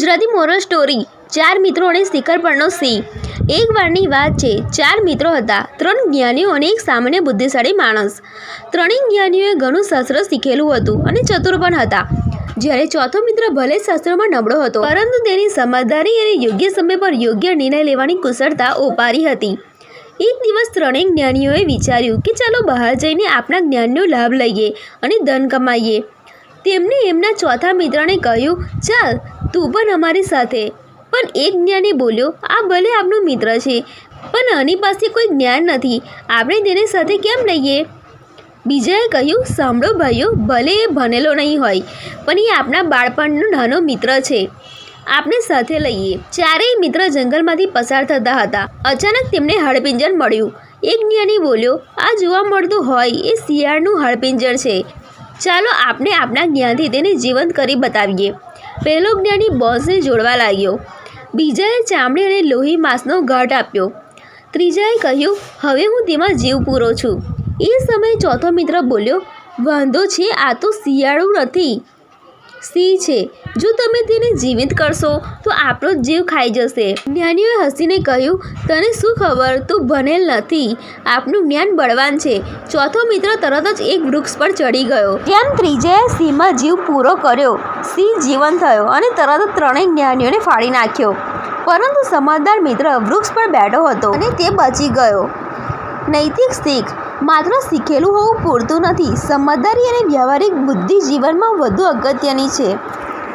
Gujarati moral story ચાર મિત્રો અને શિખર પરનો સિંહ એક વારની વાત છે, ચાર મિત્રો હતા, ત્રણ જ્ઞાનીઓ અને એક સામાન્ય બુદ્ધિશાળી માણસ. ત્રણેય જ્ઞાનીઓએ ઘણું શાસ્ત્ર શીખેલું હતું અને ચતુર પણ હતા. જ્યારે ચોથો મિત્ર ભલે શાસ્ત્રોમાં નબળો હતો, પરંતુ તેની સમજદારી અને યોગ્ય સમય પર યોગ્ય નિર્ણય લેવાની કુશળતા ઓપારી હતી. એક દિવસ ત્રણેય જ્ઞાનીઓએ વિચાર્યું કે ચાલો બહાર જઈને આપણા જ્ઞાનનો લાભ લઈએ અને ધન કમાઈએ. તેમણે એમના ચોથા મિત્રને કહ્યું, ચાલ, તું પણ અમારી સાથે. પણ એક જ્ઞાની બોલ્યો, આ ભલે આપણો મિત્ર છે, પણ આની પાસે કોઈ જ્ઞાન નથી. આપણે તેને સાથે કેમ લઈએ? બીજાએ કહ્યું, સાંભળો ભાઈઓ, ભલે એ ભણેલો નહીં હોય, પણ એ આપણા બાળપણનો નાનો મિત્ર છે. આપણે સાથે લઈએ. ચારેય મિત્ર જંગલમાંથી પસાર થતા હતા. અચાનક તેમને હાડપિંજર મળ્યું. એક જ્ઞાની બોલ્યો, આ જોવા મળતું હોય એ શિયાળનું હાડપિંજર છે. ચાલો આપણે આપણા જ્ઞાનથી તેને જીવંત કરી બતાવીએ. પહેલો જ્ઞાની બોસને જોડવા લાગ્યો. બીજાએ ચામડી અને લોહી માંસનો ઘાટ આપ્યો. ત્રીજાએ કહ્યું, હવે હું તેમાં જીવ પૂરો છું. એ સમયે ચોથો મિત્ર બોલ્યો, વાંધો છે, આ તો શિયાળું નથી. સિંહ છે. જો તમે તેને જીવિત કરશો, તો આપણો જીવ ખાઈ જશે. જ્ઞાનીઓએ હસીને કહ્યું, તને શું ખબર? તું ભણેલ નથી. આપનું જ્ઞાન બળવાન છે. ચોથો મિત્ર તરત જ એક વૃક્ષ પર ચડી ગયો. જેમ ત્રીજે સિંહમાં જીવ પૂરો કર્યો સિંહ જીવન થયો અને તરત જ ત્રણેય જ્ઞાનીઓને ફાડી નાખ્યો. પરંતુ સમજદાર મિત્ર વૃક્ષ પર બેઠો હતો અને તે બચી ગયો. નૈતિક શીખ માત્ર શીખેલું હોવું પૂરતું નથી. સમજદારી અને વ્યવહારિક બુદ્ધિ જીવનમાં વધુ અગત્યની છે.